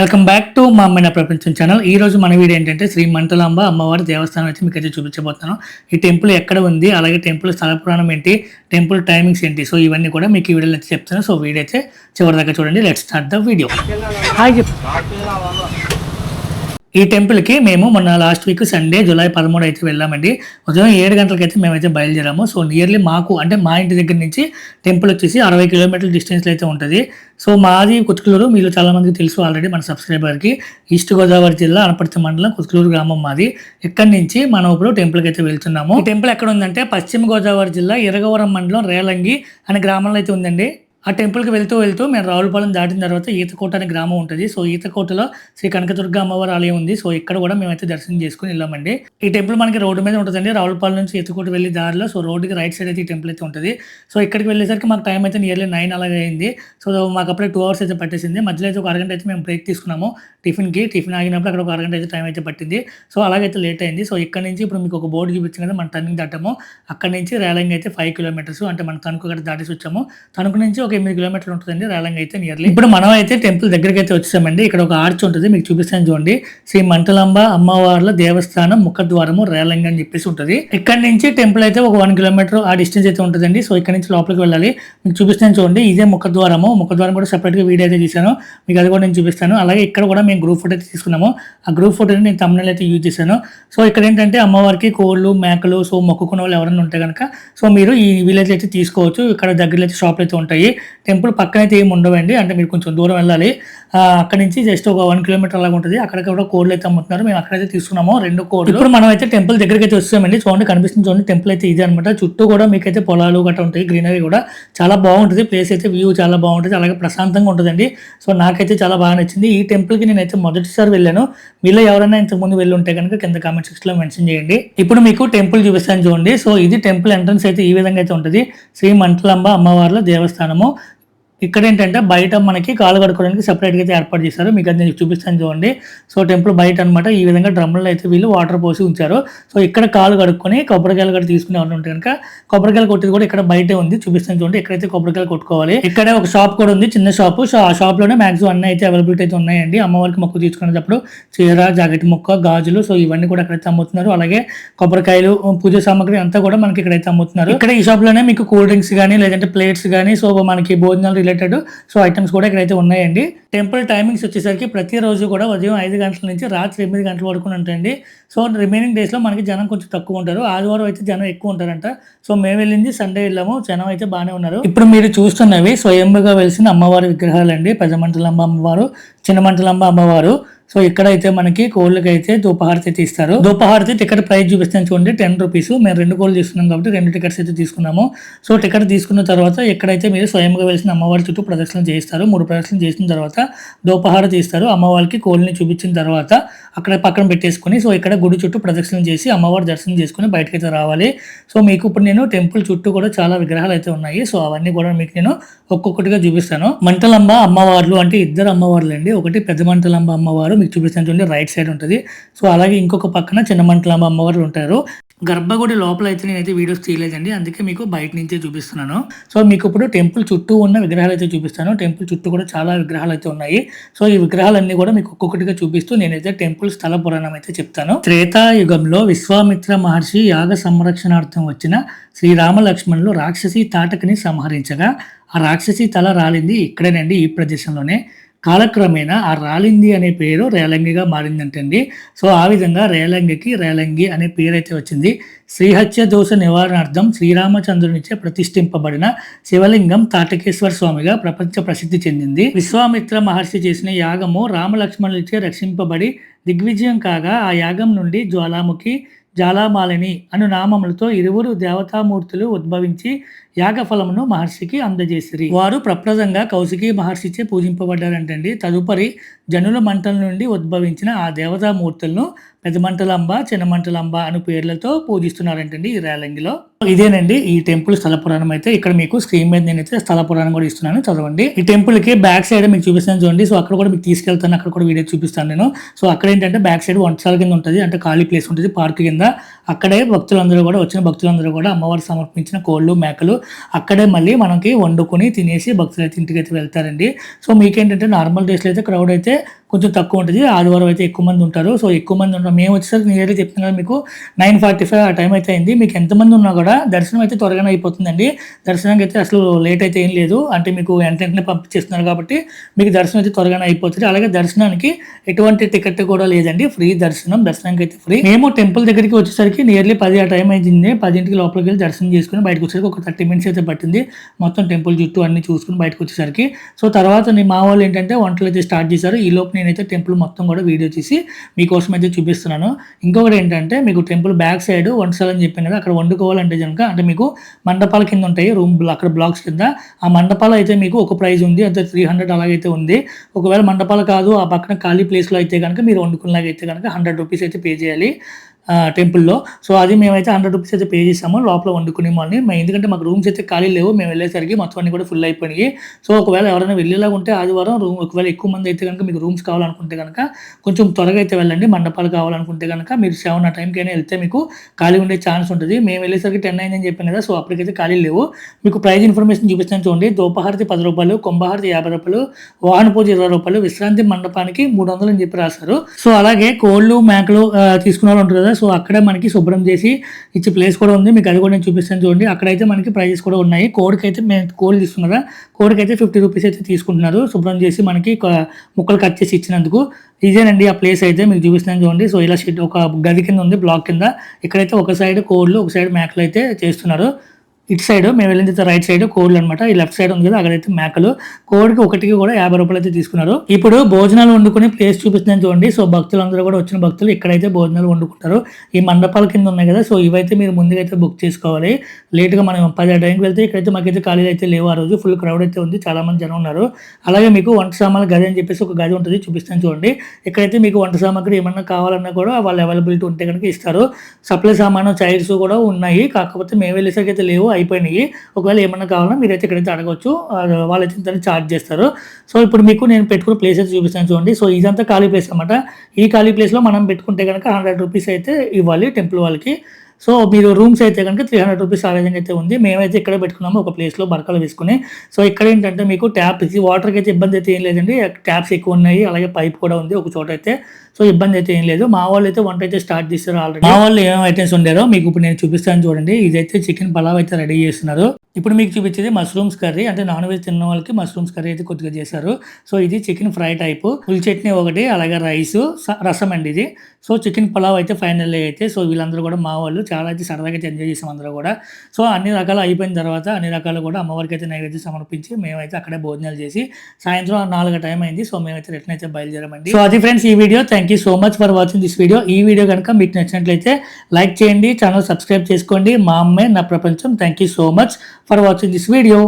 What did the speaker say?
Welcome back to మా అమ్మాయిన ప్రపంచం channel. ఈ రోజు మన వీడియో ఏంటంటే శ్రీ మంటలాంబ అమ్మవారి దేవస్థానం అయితే మీకు అయితే చూపించబోతున్నాను. ఈ టెంపుల్ ఎక్కడ ఉంది? అలాగే టెంపుల్ స్థల పురాణం ఏంటి? టెంపుల్ టైమింగ్స్ ఏంటి? సో ఇవన్నీ కూడా మీకు ఈ వీడియోలో చెప్తాను. సో వీడియో అయితే చివరి దాకా చూడండి. Let start the video hi చెప్పు. ఈ టెంపుల్కి మేము మొన్న లాస్ట్ వీక్ సండే జూలై పదమూడు అయితే వెళ్ళామండి. ఉదయం ఏడు గంటలకైతే మేమైతే బయలుదేరాము. సో నియర్లీ మాకు అంటే మా ఇంటి దగ్గర నుంచి టెంపుల్ వచ్చేసి అరవై కిలోమీటర్ల డిస్టెన్స్లో అయితే ఉంటుంది. సో మాది కుతుకులూరు మీరు చాలామందికి తెలుసు ఆల్రెడీ మన సబ్స్క్రైబర్కి ఈస్ట్ గోదావరి జిల్లా అనపర్తి మండలం కుతుకులూరు గ్రామం మాది. ఇక్కడి నుంచి మనం ఇప్పుడు టెంపుల్కి అయితే వెళ్తున్నాము. టెంపుల్ ఎక్కడ ఉందంటే పశ్చిమ గోదావరి జిల్లా ఇరగవరం మండలం రేలంగి అనే గ్రామంలో అయితే ఉందండి. ఆ టెంపుల్కి వెళ్తూ వెళ్తూ మేము రావులపాలెం దాటిన తర్వాత ఈతకోట అనే గ్రామం ఉంటుంది. సో ఈతకోటలో శ్రీ కనకదుర్గ అమ్మవారి ఆలయం ఉంది. సో ఇక్కడ కూడా మేమైతే దర్శనం చేసుకుని వెళ్ళామండి. ఈ టెంపుల్ మనకి రోడ్డు మీద ఉంటుందండి. రావులపాలెం నుంచి ఈతకోట వెళ్ళి దారిలో సో రోడ్డుకి రైట్ సైడ్ అయితే ఈ టెంపుల్ అయితే ఉంటుంది. సో ఇక్కడికి వెళ్ళేసరికి మాకు టైం అయితే నియర్లీ నైన్ అలాగే అయింది. సో మాకు అప్పుడే టూ అవర్స్ అయితే పట్టేసింది. మధ్యలో అయితే ఒక అరగంట అయితే మేము బ్రేక్ తీసుకున్నాము. టిఫిన్కి టిఫిన్ ఆగినప్పుడు అక్కడ ఒక అరగంట అయితే టైం అయితే పట్టింది. సో అలాగైతే లేట్ అయింది. సో ఇక్కడ నుంచి ఇప్పుడు మీకు ఒక బోర్డు చూపించింది కదా మన టర్నింగ్ దాటాము. అక్కడ నుంచి రేలంగి అయితే ఫైవ్ కిలోమీటర్స్ అంటే మన తణుకు అక్కడ దాటేసి వచ్చాము. తణుకు నుంచి ఒక ఎనిమిది కిలోమీటర్లు ఉంటుందండి రేలంగి అయితే నియర్లీ ఇప్పుడు మనం అయితే టెంపుల్ దగ్గరికి అయితే వచ్చామండి. ఇక్కడ ఒక ఆర్చ్ ఉంటుంది మీకు చూపిస్తాను చూడండి. శ్రీ మంటలాంబ అమ్మవార్ల దేవస్థానం ముఖద్వారము రేలంగి అని చెప్పేసి ఉంటుంది. ఇక్కడ నుంచి టెంపుల్ అయితే ఒక వన్ కిలోమీటర్ ఆ డిస్టెన్స్ అయితే ఉంటుందండి. సో ఇక్కడ నుంచి లోపలికి వెళ్ళాలి. మీకు చూపిస్తాను చూడండి ఇదే ముఖద్వారము. ముఖద్వారం కూడా సెపరేట్గా వీడియో అయితే తీశాను. మీకు అది కూడా నేను చూపిస్తాను. అలాగే ఇక్కడ కూడా మేము గ్రూప్ ఫోటో అయితే తీసుకున్నాము. ఆ గ్రూప్ ఫోటోని నేను తమిళనాడు అయితే యూజ్ చేశాను. సో ఇక్కడ ఏంటంటే అమ్మవారికి కోళ్ళు మేకలు సో మొక్కుకున్న వాళ్ళు ఎవరైనా ఉంటే కనుక సో మీరు ఈ విలేజ్ అయితే తీసుకోవచ్చు. ఇక్కడ దగ్గరలో అయితే షాప్లు అయితే ఉంటాయి. టెంపుల్ పక్కన అయితే ఏమి ఉండవండి. అంటే మీరు కొంచెం దూరం వెళ్ళాలి. అక్కడ నుంచి జస్ట్ ఒక వన్ కిలోమీటర్ అలాగా ఉంటుంది. అక్కడ కూడా కోళ్ళు అయితే అమ్ముతున్నారు. మేము అక్కడైతే తీసుకున్నాము. రెండు కోడ్లు. ఇప్పుడు మనం అయితే టెంపుల్ దగ్గరికి అయితే వస్తామండి. చూడండి కనిపిస్తుంది చూడండి టెంపుల్ అయితే ఇది అనమాట చుట్టూ కూడా మీకైతే పొలాలు గట్రా ఉంటాయి. గ్రీనరీ కూడా చాలా బాగుంటుంది. ప్లేస్ అయితే వ్యూ చాలా బాగుంటుంది. అలాగే ప్రశాంతంగా ఉంటుందండి. సో నాకైతే చాలా బాగా నచ్చింది. ఈ టెంపుల్కి నేనైతే మొదటిసారి వెళ్ళాను. మీలో ఎవరైనా ఇంతకుముందు వెళ్ళి ఉంటే కనుక కింద కామెంట్ సెక్షన్లో మెన్షన్ చేయండి. ఇప్పుడు మీకు టెంపుల్ చూపిస్తాను చూడండి. సో ఇది టెంపుల్ ఎంట్రన్స్ అయితే ఈ విధంగా అయితే ఉంటుంది. శ్రీ మంటలంబ అమ్మవార్ల దేవస్థానము. ఇక్కడ ఏంటంటే బయట మనకి కాలు కడుక్కోవడానికి సెపరేట్గా అయితే ఏర్పాటు చేశారు. మీకు అది నేను చూపిస్తాను చూడండి. సో టెంపుల్ బయట అన్నమాట ఈ విధంగా డ్రమ్ములు అయితే వీళ్ళు వాటర్ పోసి ఉంచారు. సో ఇక్కడ కాలు కడుక్కొని కొబ్బరికాయలు కూడా తీసుకునే వాళ్ళు ఉంటే కనుక కొబ్బరికాయలు కొట్టేది కూడా ఇక్కడ బయటే ఉంది. చూపిస్తాను చూడండి. ఎక్కడైతే కొబ్బరికాయలు కొట్టుకోవాలి. ఇక్కడే ఒక షాప్ కూడా ఉంది. చిన్న షాప్ సో ఆ షాప్లోనే మాక్సిమం అన్ని అయితే అవైలబిలిటీ అయితే ఉన్నాయండి. అమ్మవారికి మొక్కు తీసుకునేటప్పుడు చీర జాకెట్ ముక్క గాజులు సో ఇవన్నీ కూడా అక్కడైతే అమ్ముతున్నారు. అలాగే కొబ్బరికాయలు పూజ సామాగ్రి అంతా కూడా మనకి ఇక్కడైతే అమ్ముతున్నారు. ఇక్కడ ఈ షాప్లోనే మీకు కూల్ డ్రింక్స్ కానీ లేదంటే ప్లేట్స్ కానీ సో మనకి భోజనాలు రిలేటెడ్ సో ఐటమ్స్ కూడా ఇక్కడైతే ఉన్నాయండి. టెంపుల్ టైమింగ్స్ వచ్చేసరికి ప్రతిరోజు కూడా ఉదయం ఐదు గంటల నుంచి రాత్రి ఎనిమిది గంటల వరకు ఉంటాయండి సో రిమైనింగ్ డేస్లో మనకి జనం కొంచెం తక్కువ ఉంటారు. ఆదివారం అయితే జనం ఎక్కువ ఉంటారంట. సో మేము వెళ్ళింది సండే వెళ్ళాము. జనం అయితే బాగానే ఉన్నారు. ఇప్పుడు మీరు చూస్తున్నవి స్వయంగా వెలిసిన అమ్మవారి విగ్రహాలండి. పెద్దమంటలమ్మ అమ్మవారు. చిన్నమంటలమ్మ అమ్మవారు. సో ఇక్కడ అయితే మనకి కోళ్ళకి అయితే ధూపహారతి అయితే ఇస్తారు. ధూపహారతి టికెట్ ప్రైస్ చూపిస్తాను చూడండి టెన్ రూపీస్. మేము రెండు కోళ్ళు తీసుకున్నాం కాబట్టి రెండు టికెట్స్ అయితే తీసుకున్నాము. సో టికెట్ తీసుకున్న తర్వాత ఎక్కడైతే మీరు స్వయంగా వెలిసిన అమ్మవారి చుట్టూ ప్రదర్శన చేయిస్తారు మూడు ప్రదర్శనలు చేసిన తర్వాత దూపహారతి ఇస్తారు అమ్మవారికి కోళ్ళని చూపించిన తర్వాత అక్కడ పక్కన పెట్టేసుకొని సో ఇక్కడ గుడి చుట్టూ ప్రదక్షిణం చేసి అమ్మవారి దర్శనం చేసుకుని బయటకి అయితే రావాలి. సో మీకు ఇప్పుడు నేను టెంపుల్ చుట్టూ కూడా చాలా విగ్రహాలు అయితే ఉన్నాయి. సో అవన్నీ కూడా మీకు నేను ఒక్కొక్కటిగా చూపిస్తాను. మంటలంబ అమ్మవార్లు అంటే ఇద్దరు అమ్మవార్లు అండి ఒకటి పెద్ద మంటలంబ అమ్మవారు మీకు చూపిస్తాను చూడండి రైట్ సైడ్ ఉంటుంది. సో అలాగే ఇంకొక పక్కన చిన్న మంటలంబ అమ్మవారు ఉంటారు. గర్భగుడి లోపల అయితే నేనైతే వీడియోస్ తీయలేదండి అందుకే మీకు బయట నుంచే చూపిస్తున్నాను. సో మీకు ఇప్పుడు టెంపుల్ చుట్టూ ఉన్న విగ్రహాలు అయితే చూపిస్తాను. టెంపుల్ చుట్టూ కూడా చాలా విగ్రహాలు అయితే ఉన్నాయి. సో ఈ విగ్రహాలన్నీ కూడా మీకు ఒక్కొక్కటిగా చూపిస్తూ నేనైతే టెంపుల్ స్థల పురాణం అయితే చెప్తాను. త్రేతాయుగంలో విశ్వామిత్ర మహర్షి యాగ సంరక్షణార్థం వచ్చిన శ్రీరామ లక్ష్మణులు రాక్షసి తాటకని సంహరించగా ఆ రాక్షసి తల రాలింది ఇక్కడేనండి ఈ ప్రదేశంలోనే. కాలక్రమేణా ఆ రాలింది అనే పేరు రేలంగిగా మారిందంటండి. సో ఆ విధంగా రేలంగికి రేలంగి అనే పేరు అయితే వచ్చింది. శ్రీహత్య దోష నివారణార్థం శ్రీరామచంద్రునిచే ప్రతిష్ఠింపబడిన శివలింగం తాటకేశ్వర స్వామిగా ప్రపంచ ప్రసిద్ధి చెందింది. విశ్వామిత్ర మహర్షి చేసిన యాగము రామలక్ష్మణులచే రక్షింపబడి దిగ్విజయం కాగా ఆ యాగం నుండి జ్వాలాముఖి జాలామాలిని అను నామములతో ఇరువురు దేవతామూర్తులు ఉద్భవించి యాగఫలమును మహర్షికి అందజేసిరి. వారు ప్రప్రదంగా కౌశికి మహర్షిచే పూజింపబడ్డారంటండి. తదుపరి జనుల మంటల నుండి ఉద్భవించిన ఆ దేవతామూర్తులను పెద్దమంటలంబ చిన్నమంటలంబ అను పేర్లతో పూజిస్తున్నారంటండి ఈ రేలంగిలో. ఇదేనండి ఈ టెంపుల్ స్థల పురాణం అయితే. ఇక్కడ మీకు స్క్రీన్ మీద నేనైతే స్థల పురాణం కూడా ఇస్తున్నాను. చదవండి. ఈ టెంపుల్కి బ్యాక్ సైడ్ మీకు చూపిస్తాను చూడండి. సో అక్కడ కూడా మీకు తీసుకెళ్తాను. అక్కడ కూడా వీడియో చూపిస్తాను నేను. సో అక్కడ ఏంటంటే బ్యాక్ సైడ్ వంటశాల కింద ఉంటుంది. అంటే ఖాళీ ప్లేస్ ఉంటుంది పార్క్ కింద. అక్కడే భక్తులందరూ కూడా వచ్చిన భక్తులందరూ కూడా అమ్మవారు సమర్పించిన కోళ్ళు మేకలు అక్కడే మళ్ళీ మనకి వండుకొని తినేసి భక్తులు అయితే ఇంటికి అయితే వెళ్తారండి. సో మీకేంటంటే నార్మల్ డేస్లో అయితే క్రౌడ్ అయితే కొంచెం తక్కువ ఉంటుంది. ఆదివారం అయితే ఎక్కువ మంది ఉంటారు. సో ఎక్కువ మంది అనుకుంటున్నాం మేము వచ్చేసరికి నియర్లీ చెప్తున్నాను కదా మీకు నైన్ ఫార్టీ ఫైవ్ ఆ టైం అయితే అయింది. మీకు ఎంతమంది ఉన్నా కూడా దర్శనం అయితే త్వరగానే అయిపోతుందండి. దర్శనానికి అయితే అసలు లేట్ అయితే ఏం లేదు. అంటే మీకు వెంట వెంటనే పంపించేస్తున్నారు కాబట్టి మీకు దర్శనం అయితే త్వరగానే అయిపోతుంది. అలాగే దర్శనానికి ఎటువంటి టికెట్ కూడా లేదండి. ఫ్రీ దర్శనం దర్శనానికి అయితే ఫ్రీ. మేము టెంపుల్ దగ్గరికి వచ్చేసరికి నియర్లీ పది ఆ టైం అయింది. పదింటికి లోపలికి వెళ్ళి దర్శనం చేసుకుని బయటకు వచ్చేసరికి ఒక థర్టీ మినిట్స్ అయితే పట్టింది. మొత్తం టెంపుల్ చుట్టూ అన్ని చూసుకుని బయటకు వచ్చేసరికి. సో తర్వాత మా వాళ్ళు ఏంటంటే వంటలు అయితే స్టార్ట్ చేశారు. ఈ లోపు నేనైతే టెంపుల్ మొత్తం కూడా వీడియో తీసి మీకోసం అయితే చూపిస్తున్నాను. ఇంకొకటి ఏంటంటే మీకు టెంపుల్ బ్యాక్ సైడ్ వంటశాల అని చెప్పాను కదా అక్కడ వండుకోవాలంటే కనుక అంటే మీకు మండపాల కింద ఉంటాయి రూమ్ అక్కడ బ్లాక్స్ కింద. ఆ మండపాలు అయితే మీకు ఒక ప్రైజ్ ఉంది అంటే త్రీ హండ్రెడ్ అలాగైతే ఉంది. ఒకవేళ మండపాలు కాదు ఆ పక్కన ఖాళీ ప్లేస్లో అయితే కనుక మీరు వండుకునేలాగా అయితే కనుక హండ్రెడ్ రూపీస్ అయితే పే చేయాలి. టెంపుల్లో. సో అది మేమైతే హండ్రెడ్ రూపీస్ అయితే పే చేసాము లోపల వండుకునే వాళ్ళని. మేము ఎందుకంటే మాకు రూమ్స్ అయితే ఖాళీ లేవు. మేము వెళ్ళేసరికి మొత్తం అన్ని కూడా ఫుల్ అయిపోయినాయి. సో ఒకవేళ ఎవరైనా వెళ్ళేలాగా ఉంటే ఆదివారం రూమ్ ఒకవేళ ఎక్కువ మంది అయితే కనుక మీకు రూమ్స్ కావాలనుకుంటే కనుక కొంచెం త్వరగా అయితే వెళ్ళండి. మండపాలు కావాలనుకుంటే కనుక మీరు సెవెన్ ఆ టైంకి అయినా వెళ్తే మీకు ఖాళీ ఉండే ఛాన్స్ ఉంటుంది. మేము వెళ్ళేసరికి టెన్ అయిందని చెప్పాను కదా సో అప్పటికైతే ఖాళీ లేవు. మీకు ప్రైజ్ ఇన్ఫర్మేషన్ చూపిస్తాను చూడండి. దోపహారతి పది రూపాయలు కుంభహారతి యాభై రూపాయలు వాహన పూజ ఇరవై రూపాయలు విశ్రాంతి మండపానికి మూడు వందలు అని చెప్పి రాశారు. సో అలాగే కోళ్ళు మేకలు తీసుకున్న వాళ్ళు ఉంటారు కదా సో అక్కడ మనకి శుభ్రం చేసి ఇచ్చే ప్లేస్ కూడా ఉంది. మీకు అది కూడా నేను చూపిస్తాను చూడండి. అక్కడైతే మనకి ప్రైజెస్ కూడా ఉన్నాయి. కోడికి అయితే మేము కోడి తీసుకున్నారా కదా కోడికి అయితే ఫిఫ్టీ రూపీస్ అయితే తీసుకుంటున్నారు. శుభ్రం చేసి మనకి ముక్కలు కట్ చేసి ఇచ్చినందుకు. ఇదేనండి ఆ ప్లేస్ అయితే మీకు చూపిస్తాను చూడండి. సో ఇలా షెడ్ ఒక గది కింద ఉంది బ్లాక్ కింద. ఇక్కడైతే ఒక సైడ్ కోళ్ళు ఒక సైడ్ మేకలు అయితే చేస్తున్నారు. ఇటు సైడ్ మేము వెళ్ళింది రైట్ సైడ్ కోళ్ళు అనమాట ఈ లెఫ్ట్ సైడ్ ఉంది కదా అక్కడైతే మేకలు. కోడికి ఒకటికి కూడా యాభై రూపాయలు అయితే తీసుకున్నారు. ఇప్పుడు భోజనాలు వండుకునే ప్లేస్ చూపిస్తున్నాను చూడండి. సో భక్తులందరూ కూడా వచ్చిన భక్తులు ఇక్కడైతే భోజనాలు వండుకుంటారు. ఈ మండపాల కింద ఉన్నాయి కదా సో ఇవైతే మీరు ముందుగా అయితే బుక్ చేసుకోవాలి. లేట్గా మనం పది టైంకి వెళ్తే ఇక్కడైతే మాకైతే ఖాళీలు అయితే లేవు. ఆ రోజు ఫుల్ క్రౌడ్ అయితే ఉంది చాలా మంది జనం ఉన్నారు. అలాగే మీకు వంట సామాన్లు గది అని చెప్పేసి ఒక గది ఉంటుంది చూపిస్తాను చూడండి. ఇక్కడైతే మీకు వంట సామాగ్రి ఏమన్నా కావాలన్నా కూడా వాళ్ళు అవైలబిలిటీ ఉంటే కనుక ఇస్తారు. సప్లై సామాను చైర్స్ కూడా ఉన్నాయి. కాకపోతే మేము వెళ్ళేసరికి అయితే లేవు. అయిపోయినాయి. ఒకవేళ ఏమన్నా కావాలన్నా మీరైతే ఇక్కడైతే అడగవచ్చు వాళ్ళు అయితే ఇంత ఛార్జ్ చేస్తారు. సో ఇప్పుడు మీకు నేను పెట్టుకున్న ప్లేసెస్ చూపిస్తాను చూడండి. సో ఇదంతా ఖాళీ ప్లేస్ అనమాట ఈ ఖాళీ ప్లేస్లో మనం పెట్టుకుంటే కనుక హండ్రెడ్ రూపీస్ అయితే ఇవ్వాలి టెంపుల్ వాళ్ళకి. సో మీరు రూమ్స్ అయితే కనుక త్రీ హండ్రెడ్ రూపీస్ ఆ విధంగా అయితే ఉంది. మేమైతే ఇక్కడ పెట్టుకున్నాము ఒక ప్లేస్లో బరకలు వేసుకుని. సో ఇక్కడ ఏంటంటే మీకు ట్యాప్ వాటర్కి అయితే ఇబ్బంది అయితే ఏం లేదండి. ట్యాప్స్ ఎక్కువ ఉన్నాయి. అలాగే పైప్ కూడా ఉంది ఒక చోట అయితే. సో ఇబ్బంది అయితే ఏం లేదు. మా వాళ్ళు అయితే వంట అయితే స్టార్ట్ చేస్తారు ఆల్రెడీ. మా వాళ్ళు ఏమేమి ఐటమ్స్ ఉండారో మీకు ఇప్పుడు నేను చూపిస్తాను చూడండి. ఇదైతే చికెన్ పలావ్ అయితే రెడీ చేస్తున్నారు. ఇప్పుడు మీకు చూపించేది మష్రూమ్స్ కర్రీ. అంటే నాన్ వెజ్ తిన్న వాళ్ళకి మష్రూమ్స్ కర్రీ అయితే కొద్దిగా చేశారు. సో ఇది chicken fry type. Full chutney ఒకటి అలాగే రైస్ రసం అండి ఇది. సో చికెన్ పలావ్ అయితే ఫైనల్ అయితే. సో వీళ్ళందరూ కూడా మా వాళ్ళు చాలా అయితే సరదాగా అయితే ఎంజాయ్ చేసాం అందరూ కూడా. సో అన్ని రకాలు అయిపోయిన తర్వాత అన్ని రకాలు కూడా అమ్మవారికి అయితే నైవేద్యం సమర్పించి మేమైతే అక్కడే భోజనాలు చేసి సాయంత్రం నాలుగు టైం అయింది. సో మేమైతే రిటర్న్ అయితే బయలుదేరామండి. సో అది ఫ్రెండ్స్ ఈ video. Thank thank you so much for watching this video ఈ వీడియో కనుక మీకు నచ్చినట్లయితే లైక్ చేయండి ఛానల్ సబ్స్క్రైబ్ చేసుకోండి. మా అమ్మే నా ప్రపంచం. Thank you so much for watching this video